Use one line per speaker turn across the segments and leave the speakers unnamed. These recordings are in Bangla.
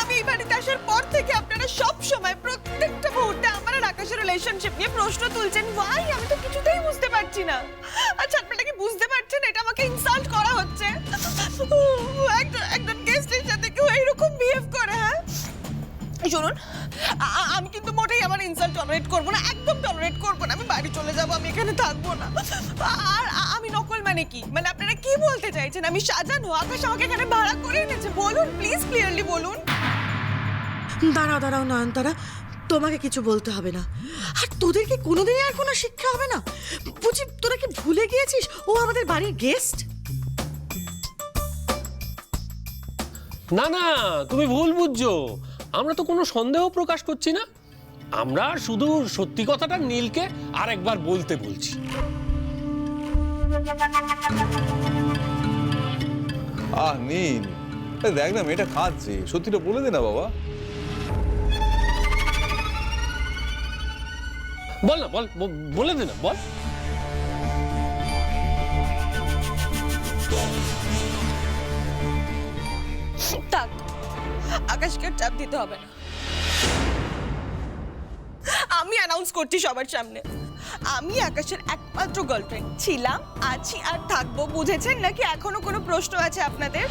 আমি বাড়িতে আসার পর থেকে আপনারা সব সময় প্রত্যেকটা মুহূর্তে আমার আর আকাশের রিলেশনশিপ নিয়ে প্রশ্ন তুলছেন। ওয়াই আমি তো কিছুতেই বুঝতে পারছি না। আচ্ছা আপনারা কি বুঝতে পারছেন? এটা আমাকে ইনসাল্ট করা হচ্ছে। একজন একজন গেস্টের সাথে কেউ এরকম বিহেভ করে হ্যাঁ? শুনুন আমি কিন্তু মোটেই আমার ইনসাল্ট টলারেট করব না, একদম টলারেট করব না। আমি বাড়ি চলে যাব, আমি এখানে থাকব না। আর আমি নকল মানে কি? মানে আপনারা কি বলতে চাইছেন? আমি সাজানো, আকাশ আমাকে এখানে ভাড়া করে এনেছে। বলুন প্লিজ ক্লিয়ারলি বলুন।
দাঁড়াও দাঁড়াও নয়নতারা তোমাকে কিছু বলতে হবে না। আর তোদের কি কোনোদিনই আর কোনো শিক্ষা হবে না। বুঝি তোরা কি ভুলে গিয়েছিস? ও আমাদের বাড়ির গেস্ট
না না তুমি ভুল বুঝছ। আমরা তো কোনো সন্দেহ প্রকাশ করছি না। আমরা শুধু সত্যি কথাটা নীলকে আর একবার বলতে বলছি।
আহ নীল। দেখ না মেয়েটা খাচ্ছে। সত্যিটা বলে দে না বাবা।
বল না বল ব- বলে দে না বল।
থাক আকাশকে আর চাপ দিতে হবে না। আমি অ্যানাউন্স করছি সবার সামনে। আমি আকাশের একমাত্র গার্লফ্রেন্ড ছিলাম আছি আর থাকব বুঝেছেন? নাকি এখনও কোনো প্রশ্ন আছে আপনাদের?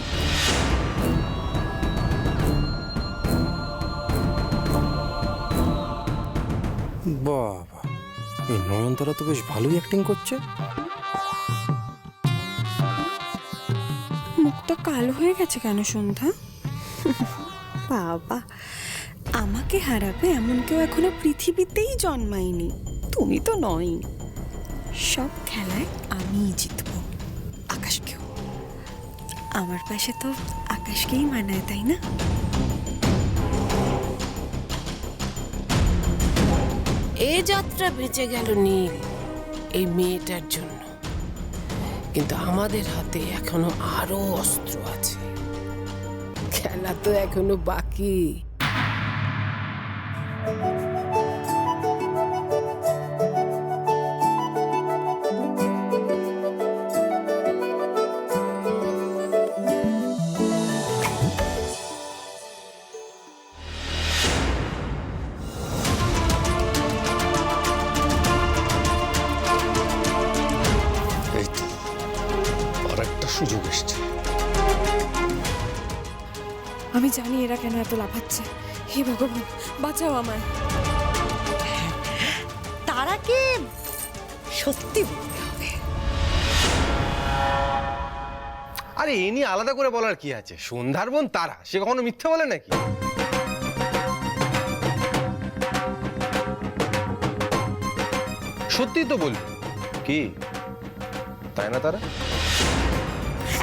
বাবা। এই নয়নতারা তো বেশ ভালোই অ্যাক্টিং করছে।
মুখটা কালো হয়ে গেছে কেন সন্ধ্যা? বাবা, আমাকে হারাবে এমন কেউ এখনও পৃথিবীতেই জন্মায়নি। তুমি তো নই সব খেলায় আমিই জিতব। আকাশকেও। আমার পাশে তো আকাশকেই মানায়, তাই না?
যাত্রা বেঁচে গেল নীল, এই মেয়েটার জন্য। কিন্তু আমাদের হাতে এখনও আরও অস্ত্র আছে। খেলা তো এখনও বাকি।
জানি এরা কেন এত লাফাচ্ছে। হে ভগবান বাঁচাও আমায়।
তারাকে সত্যি বলতে হবে?
আরে এ নিয়ে আলাদা করে বলার কি আছে? সন্ধ্যার বোন তারা সে কখনো মিথ্যে বলে নাকি? সত্যি তো বলবি। কি? তাই না তারা?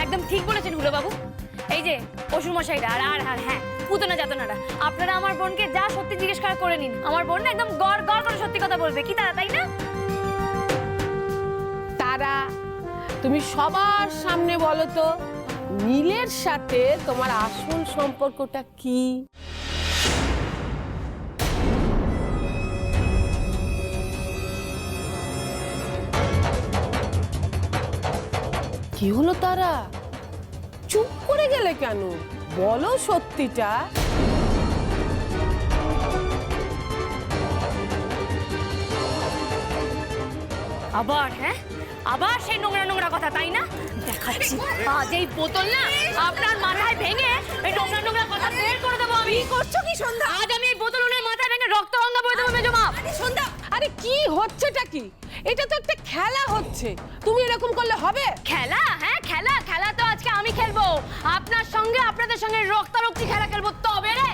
একদম ঠিক বলেছেন হুলো বাবু এই যে অসুর মশাইরা আর আর আর হ্যাঁ পুতনা যাতনারা, আপনারা আমার বোনকে যা সত্যি জিজ্ঞেস করা করে নিন। আমার বোন না একদম গড় গড় করে সত্যি কথা বলবে, কি তারা, তাই না?
তারা, তুমি সবার সামনে বলো তো নীলের সাথে তোমার আসল সম্পর্কটা কি? কি হলো তারা? করে গেলে কেন? বলো সত্যিটা।
আবার হ্যাঁ? আবার সেই নোংরা নোংরা কথা তাই না? দেখাচ্ছি। আজ এই বোতল না আপনার মাথায় ভেঙে এই নোংরা নোংরা কথা বের করে দেবো আমি। করছ কি সন্ধ্যা? আজ আমি এই বোতল ওনার মাথায় ভেঙে রক্ত গঙ্গা বয়ে দেবো মেজমা সন্ধ্যা
আরে কি হচ্ছেটা কি? এটা তো একটা খেলা হচ্ছে। তুমি এরকম করলে হবে?
খেলা? হ্যাঁ খেলা খেলা তো আমি খেলব। আপনার সঙ্গে আপনাদের সঙ্গে রক্তারক্তি খেলা খেলব। তবে রে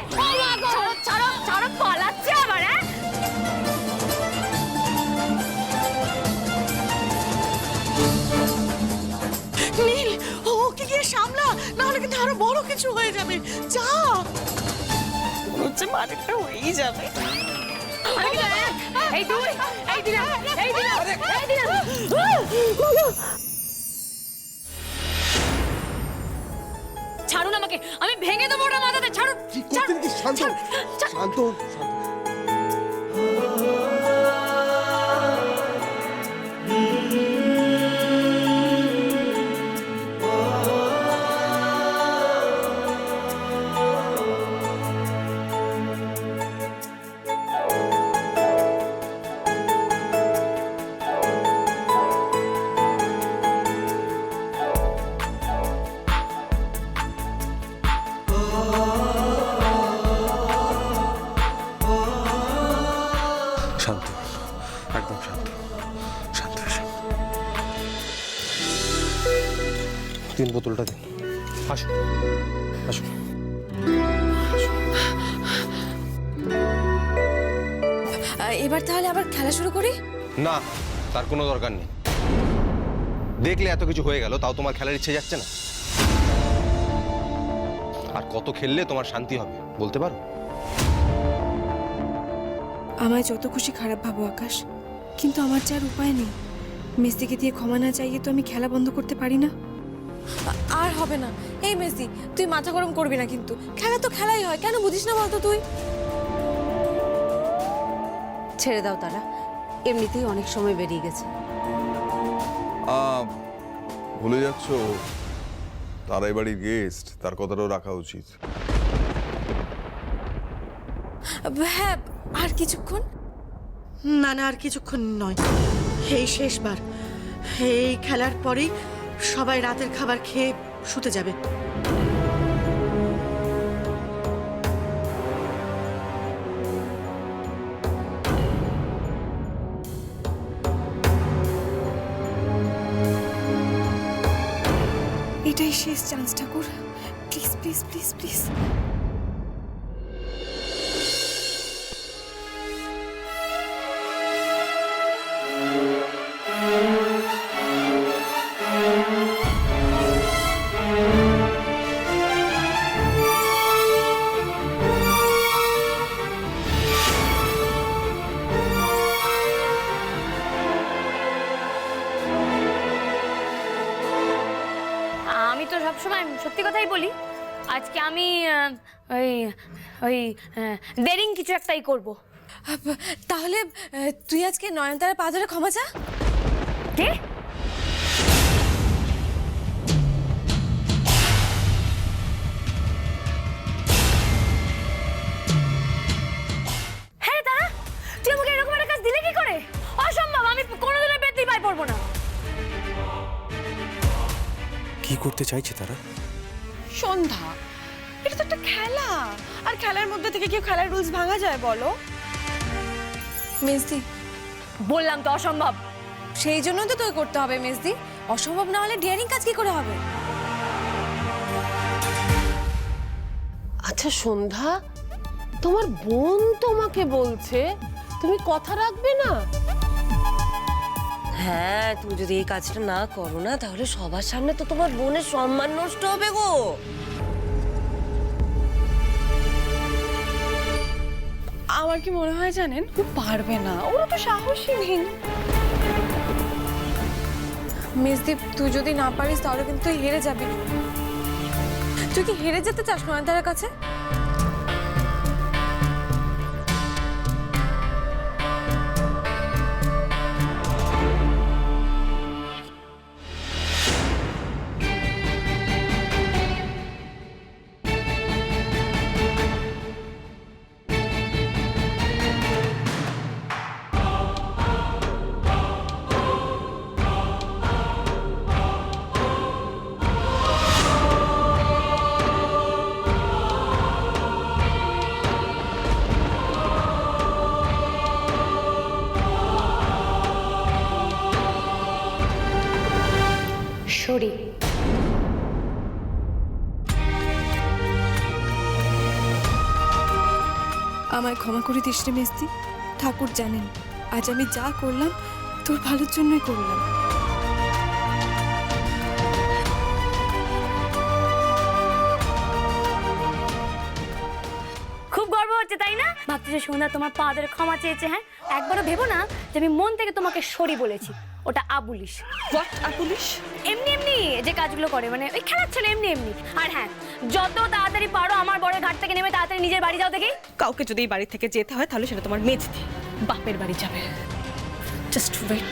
ছাড়ো ছাড়ো ছাড়ো পালাচ্ছে আবার হ্যাঁ?
নীল ও ওকে গিয়ে সামলা নাহলে কিন্তু আরও বড় কিছু হয়ে যাবে। যা।
হচ্ছে মারেরটা হয়েই যাবে।
এই দুই এই এই আমাকে আমি ভেঙে দেবো ওটা মাথাতে। ছাড়ুন
শান্ত। শান্ত শান্ত। একদম শান্ত। শান্ত তিন বোতলটা দিন আসুন আসুন
এবার তাহলে আবার খেলা শুরু করি?
না তার কোনো দরকার নেই। দেখলে এত কিছু হয়ে গেল তাও তোমার খেলার ইচ্ছে যাচ্ছে না। আর কত খেললে তোমার শান্তি হবে বলতে পারো?
আমায় যত খুশি খারাপ ভাবো আকাশ। কিন্তু আমার যার উপায় নেই। মেসিকে দিয়ে ক্ষমা না চাইয়ে তো আমি খেলা বন্ধ করতে পারি না। আর হবে না। এই মেসি তুই মাথা গরম করবি না কিন্তু। খেলা তো খেলাই হয় কেন বুঝিস না বলতো তুই?
ছেড়ে দাও তারা। এমনিতেই অনেক সময় বেরিয়ে গেছে।
আহ, ভুলে যাচ্ছ তারা এই বাড়ির গেস্ট তার কথাটাও রাখা উচিত।
হ্যাঁ আর কিছুক্ষণ?
না না আর কিছুক্ষণ নয়। এই শেষবার। এই খেলার পরেই সবাই রাতের খাবার খেয়ে শুতে যাবে।
এটাই শেষ chance Thakur. Please please please please
তো সবসময় সত্যি কথাই বলি আজকে আমি আহ, ওই ওই আহ, দেরিং কিছু একটাই করব।
তাহলে আহ, তুই আজকে নয়নতারা পা ধরে ক্ষমা চা?
কে?
করতে চাইছে তারা?
সন্ধ্যা এটা তো একটা খেলা। আর খেলার মধ্যে থেকে কেউ খেলার রুলস ভাঙা যায় বলো?
মেজদি
বললাম তো অসম্ভব।
সেই জন্য তো তোকে করতে হবে মেজদি। অসম্ভব না হলে ডিয়ারিং কাজ কি করে হবে?
আচ্ছা সন্ধ্যা তোমার বোন তোমাকে বলছে তুমি কথা রাখবে না?
হ্যাঁ তুমি যদি এই কাজটা না করো না, তাহলে সবার সামনে তো তোমার বোনের সম্মান নষ্ট হবে গো।
আমার কি মনে হয় জানেন? ও পারবে না। ওরা তো সাহসী নেই।
মেজদি তুই যদি না পারিস, তাহলে কিন্তু তুই হেরে যাবি। তুই কি হেরে যেতে চাস নয়নতারার কাছে?
সরি।
আমায় ক্ষমা করে দিস রে মেজদি ঠাকুর জানেন আজ আমি যা করলাম তোর ভালোর জন্যই করলাম।
খুব গর্ব হচ্ছে তাই না? ভাবছি যে সন্ধ্যা তোমার পা ধরে ক্ষমা চেয়েছে হ্যাঁ? একবারও ভেবো না যে আমি মন থেকে তোমাকে সরি বলেছি। ওটা আবুলিশ।
হোয়াট আবুলিশ?
এমনি এমনি যে কাজগুলো করে মানে ওই খেলাচ্ছে না এমনি এমনি। আর হ্যাঁ যত তাড়াতাড়ি পারো আমার বড় ঘাট থেকে নেমে তাড়াতাড়ি নিজের বাড়ি যাও দেখি।
কাউকে যদি এই বাড়ি থেকে যেতে হয় তাহলে সেটা তোমার মেজ বাপের বাড়ি যাবে। Just wait